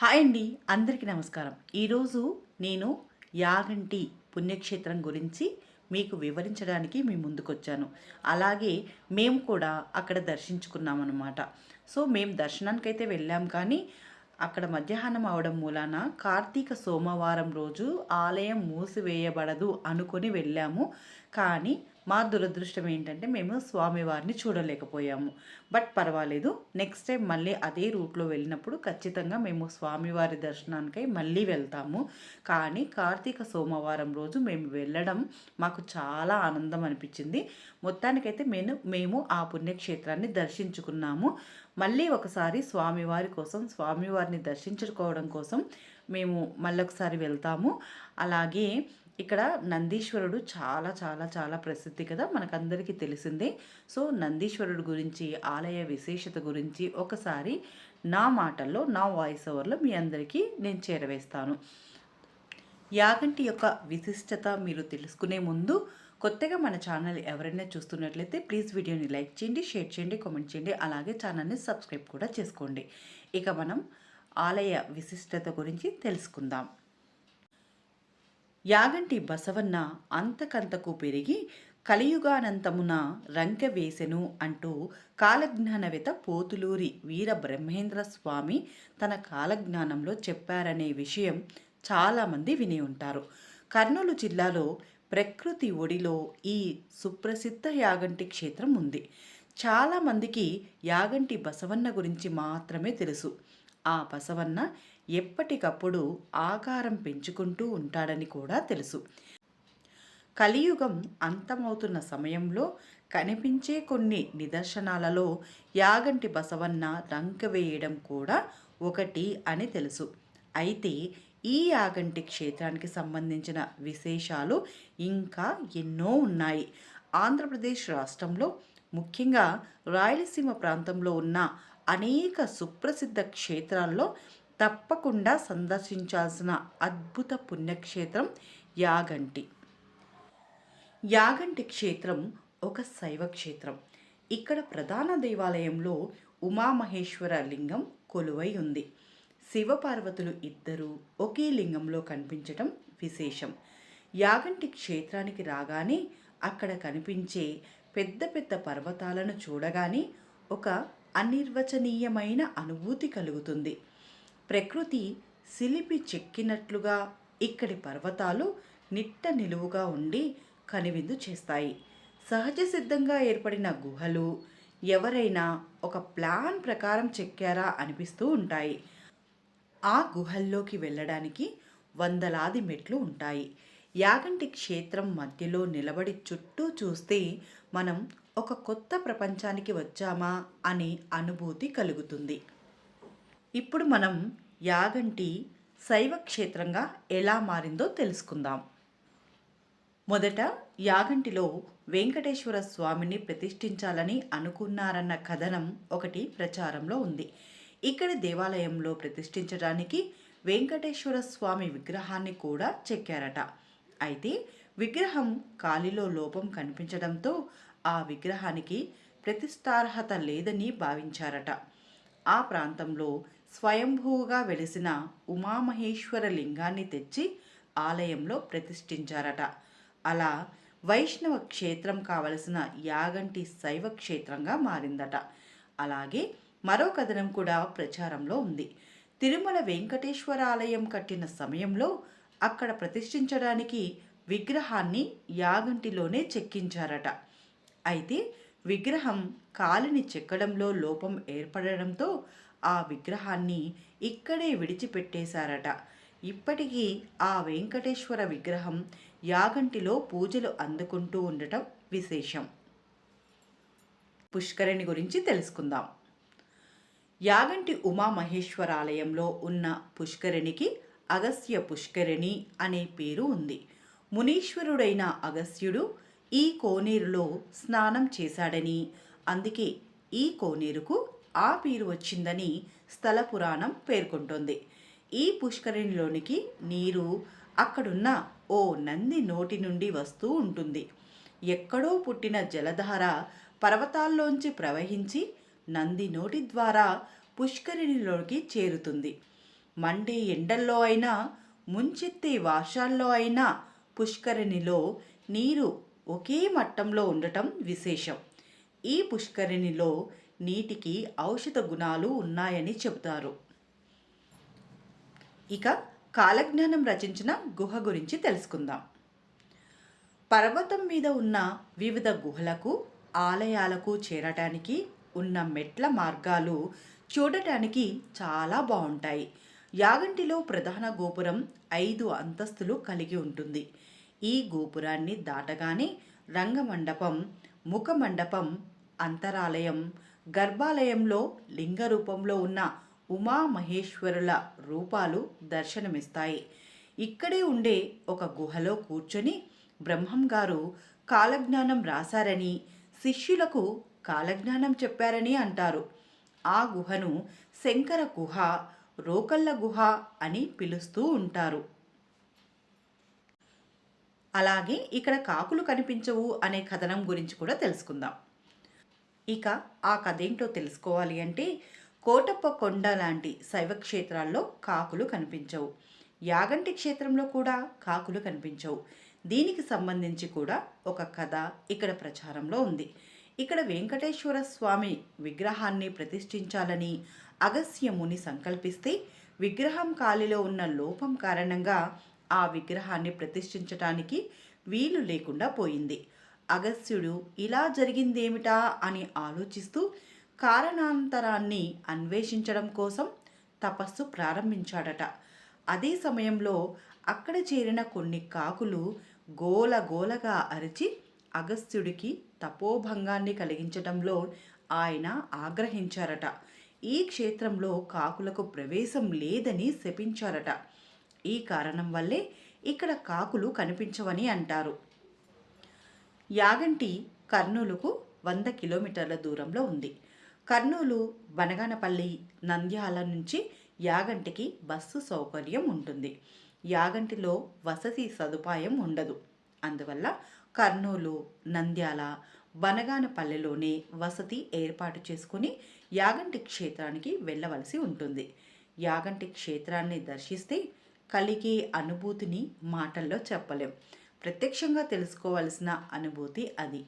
Hi అండి అందరికీ నమస్కారం. ఈరోజు నేను యాగంటి పుణ్యక్షేత్రం గురించి మీకు వివరించడానికి మీ ముందుకొచ్చాను. అలాగే మేము కూడా అక్కడ దర్శించుకున్నామన్నమాట. సో మేము దర్శనానికైతే వెళ్ళాం కానీ అక్కడ మధ్యాహ్నం అవడం మూలాన కార్తీక సోమవారం రోజు ఆలయం మూసివేయబడదు అనుకొని వెళ్ళాము. కానీ మా దురదృష్టం ఏంటంటే మేము స్వామివారిని చూడలేకపోయాము. బట్ పర్వాలేదు నెక్స్ట్ టైం మళ్ళీ అదే రూట్లో వెళ్ళినప్పుడు ఖచ్చితంగా మేము స్వామివారి దర్శనానికై మళ్ళీ వెళ్తాము. కానీ కార్తీక సోమవారం రోజు మేము వెళ్ళడం మాకు చాలా ఆనందం అనిపించింది. మొత్తానికైతే మేము మేము ఆ పుణ్యక్షేత్రాన్ని దర్శించుకున్నాము. మళ్ళీ ఒకసారి స్వామివారి కోసం స్వామివారిని దర్శించుకోవడం కోసం మేము మళ్ళొకసారి వెళ్తాము. అలాగే ఇక్కడ నందీశ్వరుడు చాలా చాలా చాలా ప్రసిద్ధి కదా మనకందరికీ తెలిసిందే. సో నందీశ్వరుడు గురించి ఆలయ విశేషత గురించి ఒకసారి నా మాటల్లో నా వాయిస్ ఓవర్లో మీ అందరికీ నేను చేరవేస్తాను. యాగంటి యొక్క విశిష్టత మీరు తెలుసుకునే ముందు కొత్తగా మన ఛానల్ ఎవరైనా చూస్తున్నట్లయితే ప్లీజ్ వీడియోని లైక్ చేయండి షేర్ చేయండి కామెంట్ చేయండి అలాగే ఛానల్ని సబ్స్క్రైబ్ కూడా చేసుకోండి. ఇక మనం ఆలయ విశిష్టత గురించి తెలుసుకుందాం. యాగంటి బసవన్న అంతకంతకు పెరిగి కలియుగానంతమున రంకెవేసెను అంటూ కాలజ్ఞానవేత పోతులూరి వీర బ్రహ్మేంద్ర స్వామి తన కాలజ్ఞానంలో చెప్పారనే విషయం చాలామంది విని ఉంటారు. కర్నూలు జిల్లాలో ప్రకృతి ఒడిలో ఈ సుప్రసిద్ధ యాగంటి క్షేత్రం ఉంది. చాలామందికి యాగంటి బసవన్న గురించి మాత్రమే తెలుసు. ఆ బసవన్న ఎప్పటికప్పుడు ఆకారం పెంచుకుంటూ ఉంటాడని కూడా తెలుసు. కలియుగం అంతమవుతున్న సమయంలో కనిపించే కొన్ని నిదర్శనాలలో యాగంటి బసవన్న రంక వేయడం కూడా ఒకటి అని తెలుసు. అయితే ఈ యాగంటి క్షేత్రానికి సంబంధించిన విశేషాలు ఇంకా ఎన్నో ఉన్నాయి. ఆంధ్రప్రదేశ్ రాష్ట్రంలో ముఖ్యంగా రాయలసీమ ప్రాంతంలో ఉన్న అనేక సుప్రసిద్ధ క్షేత్రాల్లో తప్పకుండా సందర్శించాల్సిన అద్భుత పుణ్యక్షేత్రం యాగంటి. యాగంటి క్షేత్రం ఒక శైవ క్షేత్రం ఇక్కడ ప్రధాన దేవాలయంలో ఉమామహేశ్వర లింగం కొలువై ఉంది. శివపార్వతులు ఇద్దరూ ఒకే లింగంలో కనిపించటం విశేషం. యాగంటి క్షేత్రానికి రాగానే అక్కడ కనిపించే పెద్ద పెద్ద పర్వతాలను చూడగానే ఒక అనిర్వచనీయమైన అనుభూతి కలుగుతుంది. ప్రకృతి సిలిపి చెక్కినట్లుగా ఇక్కడి పర్వతాలు నిట్ట నిలువుగా ఉండి కనివిందు చేస్తాయి. సహజ సిద్ధంగా ఏర్పడిన గుహలు ఎవరైనా ఒక ప్లాన్ ప్రకారం చెక్కారా అనిపిస్తూ ఉంటాయి. ఆ గుహల్లోకి వెళ్ళడానికి వందలాది మెట్లు ఉంటాయి. యాగంటి క్షేత్రం మధ్యలో నిలబడి చుట్టూ చూస్తే మనం ఒక కొత్త ప్రపంచానికి వచ్చామా అనే అనుభూతి కలుగుతుంది. ఇప్పుడు మనం యాగంటి శైవ క్షేత్రంగా ఎలా మారిందో తెలుసుకుందాం. మొదట యాగంటిలో వెంకటేశ్వర స్వామిని ప్రతిష్ఠించాలని అనుకున్నారన్న కథనం ఒకటి ప్రచారంలో ఉంది. ఇక్కడి దేవాలయంలో ప్రతిష్ఠించడానికి వెంకటేశ్వర స్వామి విగ్రహాన్ని కూడా చెక్కారట. అయితే విగ్రహం కాలిలో లోపం కనిపించడంతో ఆ విగ్రహానికి ప్రతిష్టార్హత లేదని భావించారట. ఆ ప్రాంతంలో స్వయంభూగా వెలిసిన ఉమామహేశ్వర లింగాన్ని తెచ్చి ఆలయంలో ప్రతిష్ఠించారట. అలా వైష్ణవ క్షేత్రం కావలసిన యాగంటి శైవ క్షేత్రంగా మారిందట. అలాగే మరో కథనం కూడా ప్రచారంలో ఉంది. తిరుమల వెంకటేశ్వర ఆలయం కట్టిన సమయంలో అక్కడ ప్రతిష్ఠించడానికి విగ్రహాన్ని యాగంటిలోనే చెక్కించారట. అయితే విగ్రహం కాలిని చెక్కడంలో లోపం ఏర్పడడంతో ఆ విగ్రహాన్ని ఇక్కడే విడిచిపెట్టేశారట. ఇప్పటికీ ఆ వెంకటేశ్వర విగ్రహం యాగంటిలో పూజలు అందుకుంటూ ఉండటం విశేషం. పుష్కరిణి గురించి తెలుసుకుందాం. యాగంటి ఉమామహేశ్వరాలయంలో ఉన్న పుష్కరిణికి అగస్య పుష్కరిణి అనే పేరు ఉంది. మునీశ్వరుడైన అగస్త్యుడు ఈ కోనేరులో స్నానం చేశాడని. అందుకే ఈ కోనేరుకు ఆ పేరు వచ్చిందని స్థల పురాణం పేర్కొంటోంది. ఈ పుష్కరిణిలోనికి నీరు అక్కడున్న ఓ నంది నోటి నుండి వస్తూ ఉంటుంది. ఎక్కడో పుట్టిన జలధార పర్వతాల్లోంచి ప్రవహించి నంది నోటి ద్వారా పుష్కరిణిలోకి చేరుతుంది. మండే ఎండల్లో అయినా ముంచెత్తే వర్షాల్లో అయినా పుష్కరిణిలో నీరు ఒకే మట్టంలో ఉండటం విశేషం. ఈ పుష్కరిణిలో నీటికి ఔషధ గుణాలు ఉన్నాయని చెబుతారు. ఇక కాలజ్ఞానం రచించిన గుహ గురించి తెలుసుకుందాం. పర్వతం మీద ఉన్న వివిధ గుహలకు ఆలయాలకు చేరటానికి ఉన్న మెట్ల మార్గాలు చూడటానికి చాలా బాగుంటాయి. యాగంటిలో ప్రధాన గోపురం ఐదు అంతస్తులు కలిగి ఉంటుంది. ఈ గోపురాన్ని దాటగానే రంగమండపం ముఖమండపం అంతరాలయం గర్భాలయంలో లింగ రూపంలో ఉన్న ఉమామహేశ్వరుల రూపాలు దర్శనమిస్తాయి. ఇక్కడే ఉండే ఒక గుహలో కూర్చొని బ్రహ్మం గారు కాలజ్ఞానం రాశారని శిష్యులకు కాలజ్ఞానం చెప్పారని అంటారు. ఆ గుహను శంకర గుహ రోకళ్ళ గుహ అని పిలుస్తూ ఉంటారు. అలాగే ఇక్కడ కాకులు కనిపించవు అనే కథనం గురించి కూడా తెలుసుకుందాం. ఇక ఆ కథ ఏంటో తెలుసుకోవాలి అంటే కోటప్ప కొండ లాంటి శైవక్షేత్రాల్లో కాకులు కనిపించవు. యాగంటి క్షేత్రంలో కూడా కాకులు కనిపించవు. దీనికి సంబంధించి కూడా ఒక కథ ఇక్కడ ప్రచారంలో ఉంది. ఇక్కడ వెంకటేశ్వర స్వామి విగ్రహాన్ని ప్రతిష్ఠించాలని అగస్యముని సంకల్పిస్తే విగ్రహం కాలిలో ఉన్న లోపం కారణంగా ఆ విగ్రహాన్ని ప్రతిష్ఠించటానికి వీలు లేకుండా పోయింది. అగస్త్యుడు ఇలా జరిగిందేమిటా? అని ఆలోచిస్తూ కారణాంతరాన్ని అన్వేషించడం కోసం తపస్సు ప్రారంభించాడట. అదే సమయంలో అక్కడ చేరిన కొన్ని కాకులు గోల గోలగా అరిచి అగస్త్యుడికి తపోభంగాన్ని కలిగించడంలో ఆయన ఆగ్రహించారట. ఈ క్షేత్రంలో కాకులకు ప్రవేశం లేదని శపించారట. ఈ కారణం వల్లే ఇక్కడ కాకులు కనిపించవని అంటారు. యాగంటి కర్నూలుకు వంద కిలోమీటర్ల దూరంలో ఉంది. కర్నూలు బనగానపల్లి నంద్యాల నుంచి యాగంటికి బస్సు సౌకర్యం ఉంటుంది. యాగంటిలో వసతి సదుపాయం ఉండదు. అందువల్ల కర్నూలు నంద్యాల బనగానపల్లెలోనే వసతి ఏర్పాటు చేసుకుని యాగంటి క్షేత్రానికి వెళ్ళవలసి ఉంటుంది. యాగంటి క్షేత్రాన్ని దర్శిస్తే కలిగే అనుభూతిని మాటల్లో చెప్పలేం. ప్రత్యక్షంగా తెలుసుకోవాల్సిన అనుభూతి అది.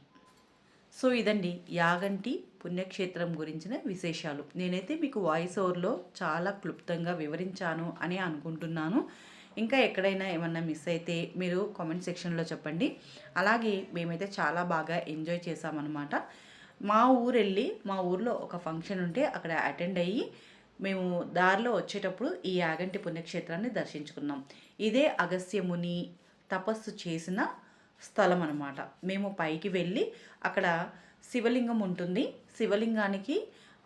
సో ఇదండి యాగంటి పుణ్యక్షేత్రం గురించిన విశేషాలు. నేనైతే మీకు వాయిస్ ఓవర్లో చాలా క్లుప్తంగా వివరించాను అని అనుకుంటున్నాను. ఇంకా ఎక్కడైనా ఏమన్నా మిస్ అయితే మీరు కామెంట్ సెక్షన్లో చెప్పండి. అలాగే మేమైతే చాలా బాగా ఎంజాయ్ చేసామన్నమాట మా ఊరు వెళ్ళి మా ఊర్లో ఒక ఫంక్షన్ ఉంటే అక్కడ అటెండ్ అయ్యి మేము దారిలో వచ్చేటప్పుడు ఈ యాగంటి పుణ్యక్షేత్రాన్ని దర్శించుకున్నాం. ఇదే అగస్యముని తపస్సు చేసిన స్థలం అనమాట మేము పైకి వెళ్ళి అక్కడ శివలింగం ఉంటుంది. శివలింగానికి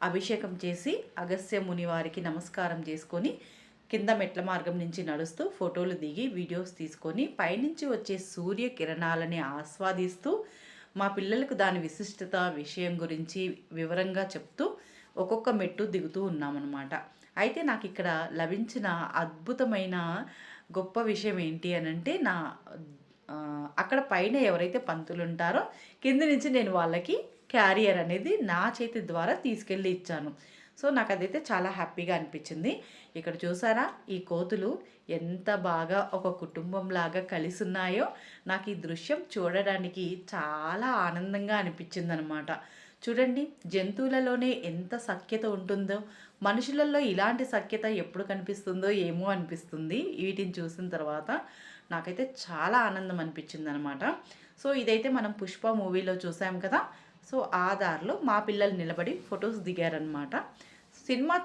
అభిషేకం చేసి అగస్య ముని వారికి నమస్కారం చేసుకొని కింద మెట్ల మార్గం నుంచి నడుస్తూ ఫోటోలు దిగి వీడియోస్ తీసుకొని పైనుంచి వచ్చే సూర్య కిరణాలని ఆస్వాదిస్తూ మా పిల్లలకు దాని విశిష్టత విషయం గురించి వివరంగా చెప్తూ ఒక్కొక్క మెట్టు దిగుతూ ఉన్నామన్నమాట. అయితే నాకు ఇక్కడ లభించిన అద్భుతమైన గొప్ప విషయం ఏంటి అని అంటే నా అక్కడ పైన ఎవరైతే పంతులు ఉంటారో కింద నుంచి నేను వాళ్ళకి క్యారియర్ అనేది నా చేతి ద్వారా తీసుకెళ్ళి ఇచ్చాను. సో నాకు అదైతే చాలా హ్యాపీగా అనిపించింది. ఇక్కడ చూసారా ఈ కోతులు ఎంత బాగా ఒక కుటుంబంలాగా కలిసి ఉన్నాయో నాకు ఈ దృశ్యం చూడడానికి చాలా ఆనందంగా అనిపించింది అనమాట చూడండి జంతువులలోనే ఎంత సఖ్యత ఉంటుందో మనుషులలో ఇలాంటి సఖ్యత ఎప్పుడు కనిపిస్తుందో ఏమో అనిపిస్తుంది. వీటిని చూసిన తర్వాత నాకైతే చాలా ఆనందం అనిపించింది అనమాట సో ఇదైతే మనం పుష్ప మూవీలో చూసాం కదా. సో ఆ దారిలో మా పిల్లలు నిలబడి ఫొటోస్ దిగారనమాట. సినిమా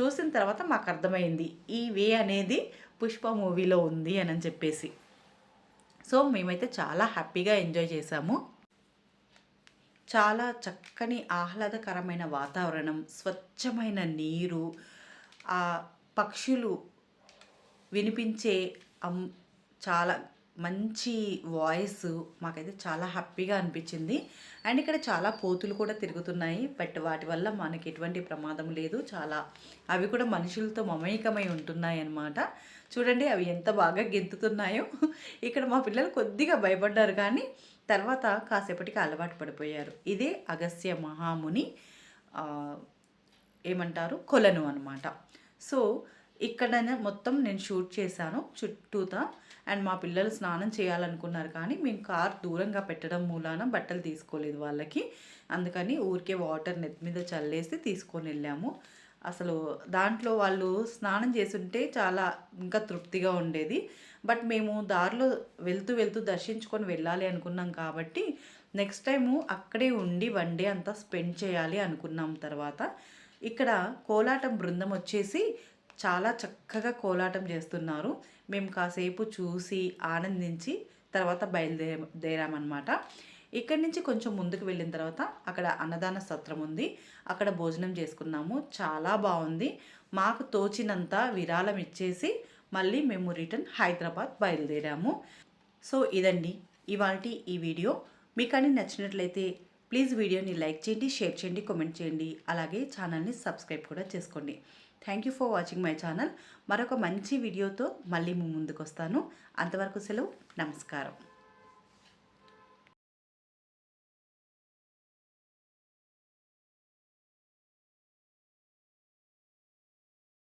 చూసిన తర్వాత మాకు అర్థమైంది ఈ వే అనేది పుష్ప మూవీలో ఉంది అని చెప్పేసి. సో మేమైతే చాలా హ్యాపీగా ఎంజాయ్ చేసాము. చాలా చక్కని ఆహ్లాదకరమైన వాతావరణం స్వచ్ఛమైన నీరు ఆ పక్షులు వినిపించే చాలా మంచి వాయిస్ మాకైతే చాలా హ్యాపీగా అనిపించింది. అండ్ ఇక్కడ చాలా పోతులు కూడా తిరుగుతున్నాయి. బట్ వాటి వల్ల మనకి ఎటువంటి ప్రమాదం లేదు. చాలా అవి కూడా మనుషులతో మమేకమై ఉంటున్నాయి అన్నమాట చూడండి అవి ఎంత బాగా గెంతుతున్నాయో. ఇక్కడ మా పిల్లలు కొద్దిగా భయపడ్డారు కానీ తర్వాత కాసేపటికి అలవాటు పడిపోయారు. ఇదే అగస్త్య మహాముని ఏమంటారు? కొలను అనమాట సో ఇక్కడనే మొత్తం నేను షూట్ చేశాను చుట్టూతా. అండ్ మా పిల్లలు స్నానం చేయాలనుకున్నారు కానీ మేము కార్ దూరంగా పెట్టడం మూలాన బట్టలు తీసుకోలేదు వాళ్ళకి. అందుకని ఊరికే వాటర్ నెత్తి మీద చల్లేసి తీసుకొని వెళ్ళాము. అసలు దాంట్లో వాళ్ళు స్నానం చేస్తుంటే చాలా ఇంకా తృప్తిగా ఉండేది. బట్ మేము దారిలో వెళ్తూ వెళ్తూ దర్శించుకొని వెళ్ళాలి అనుకున్నాం కాబట్టి నెక్స్ట్ టైము అక్కడే ఉండి వన్ డే అంతా స్పెండ్ చేయాలి అనుకున్నాం తర్వాత. ఇక్కడ కోలాటం బృందం వచ్చేసి చాలా చక్కగా కోలాటం చేస్తున్నారు. మేము కాసేపు చూసి ఆనందించి తర్వాత బయలుదేర దేరామన్నమాట. ఇక్కడి నుంచి కొంచెం ముందుకు వెళ్ళిన తర్వాత అక్కడ అన్నదాన సత్రం ఉంది. అక్కడ భోజనం చేసుకున్నాము. చాలా బాగుంది. మాకు తోచినంత విరాళం ఇచ్చేసి మళ్ళీ మేము రిటర్న్ హైదరాబాద్ బయలుదేరాము. సో ఇదండి ఇవాళ ఈ వీడియో. మీకు అని నచ్చినట్లయితే ప్లీజ్ వీడియోని లైక్ చేయండి షేర్ చేయండి కామెంట్ చేయండి. అలాగే ఛానల్ని సబ్స్క్రైబ్ కూడా చేసుకోండి. Thank you for watching my channel మరొక మంచి వీడియోతో మళ్ళీ ముందుకు వస్తాను అంతవరకు సెలవు. నమస్కారం.